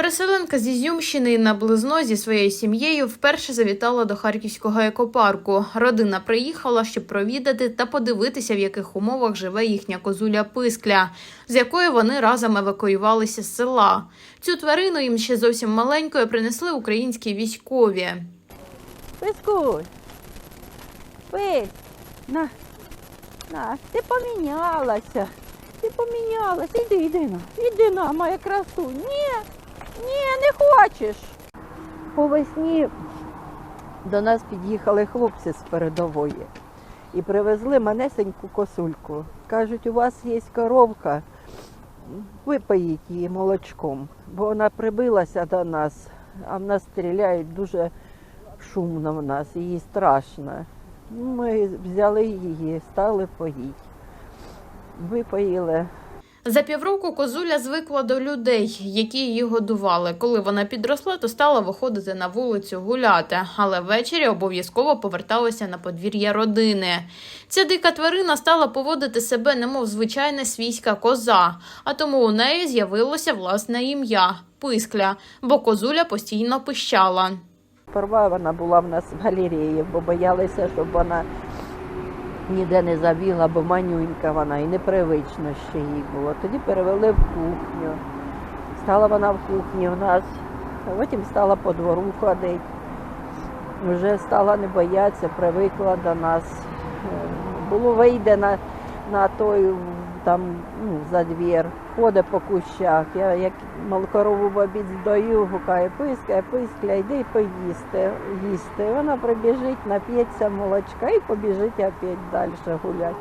Переселенка з Ізюмщини на Близно зі своєю сім'єю вперше завітала до харківського екопарку. Родина приїхала, щоб провідати та подивитися, в яких умовах живе їхня козуля Пискля, з якої вони разом евакуювалися з села. Цю тварину їм ще зовсім маленькою принесли українські військові. Пискуль. Пись. На. На, ти помінялася. Ти помінялася. Іди, іди на. Іди на, моя красу. Ні, ні, хочеш. По весні до нас під'їхали хлопці з передової і привезли манесеньку косульку. Кажуть, у вас є коровка, випоїть її молочком, бо вона прибилася до нас, а в нас стріляють дуже шумно в нас, їй страшно. Ми взяли її, стали поїть. Випоїли. За півроку козуля звикла до людей, які її годували. Коли вона підросла, то стала виходити на вулицю гуляти, але ввечері обов'язково поверталася на подвір'я родини. Ця дика тварина стала поводити себе, немов звичайна свійська коза, а тому у неї з'явилося власне ім'я Пискля, бо козуля постійно пищала. Перва вона була в нас в галереї, бо боялися, щоб вона ніде не забігла, бо манюнька вона і непривично ще їй було. Тоді перевели в кухню. Стала вона в кухні в нас, а потім стала по двору ходити. Вже стала не боятися, привикла до нас. Е, Було вийде на, на той там ну, за двір, ходить по кущах. Я як малкорову в обід здаю, гукає пискає, пискля, йди поїсти, їсти. Вона прибіжить, нап'ється молочка і побіжить опять далі гуляти.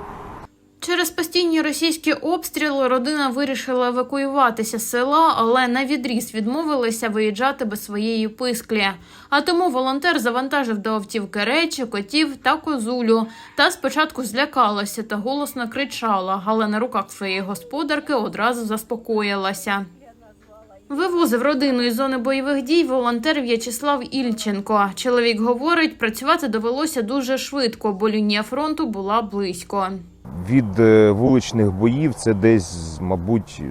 Через постійні російські обстріли родина вирішила евакуюватися з села, але на відріз відмовилися виїжджати без своєї писклі. А тому волонтер завантажив до автівки речі, котів та козулю. Та спочатку злякалася та голосно кричала, але на руках своєї господарки одразу заспокоїлася. Вивозив родину із зони бойових дій волонтер В'ячеслав Ільченко. Чоловік говорить, працювати довелося дуже швидко, бо лінія фронту була близько. Від е, вуличних боїв це десь, мабуть,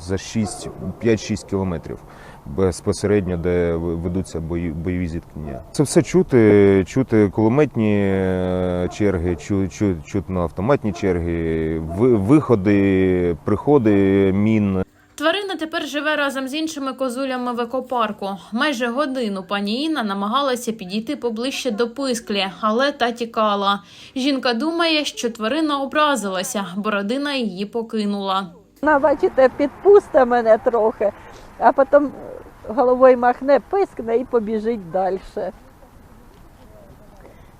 за 6, 5-6 кілометрів безпосередньо, де ведуться бойові зіткнення. Це все чути, чути кулеметні е, черги, чу, чу, чутно автоматні черги, ви- виходи, приходи мін. Тварина тепер живе разом з іншими козулями в екопарку. Майже годину пані Інна намагалася підійти поближче до писклі, але та тікала. Жінка думає, що тварина образилася, бо родина її покинула. Вона, бачите, підпусте мене трохи, а потім головою махне, пискне і побіжить далі.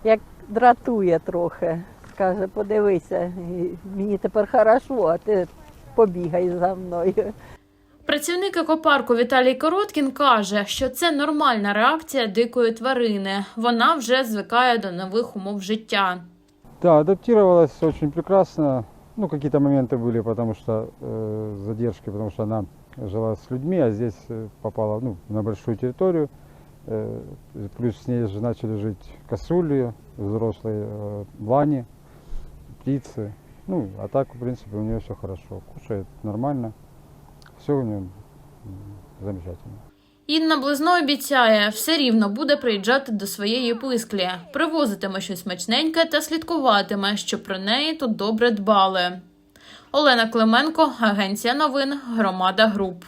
Як дратує трохи. Каже, подивися, мені тепер хорошо, а ти побігай за мною. Працівник екопарку Віталій Короткін каже, що це нормальна реакція дикої тварини. Вона вже звикає до нових умов життя. Да, адаптировалась очень прекрасно. Ну, какие-то моменты были, потому что э, задержки, потому что она жила с людьми, а здесь э, попала ну, на большую территорию. Э, плюс с ней же начали жить косули, взрослые э, лани, птицы. Ну, а так, в принципе, у нее все хорошо. Кушает нормально. М, замечательно. Інна Близно обіцяє, все рівно буде приїжджати до своєї писклі, привозитиме щось смачненьке та слідкуватиме, щоб про неї тут добре дбали. Олена Клименко, агенція новин, Громада Груп.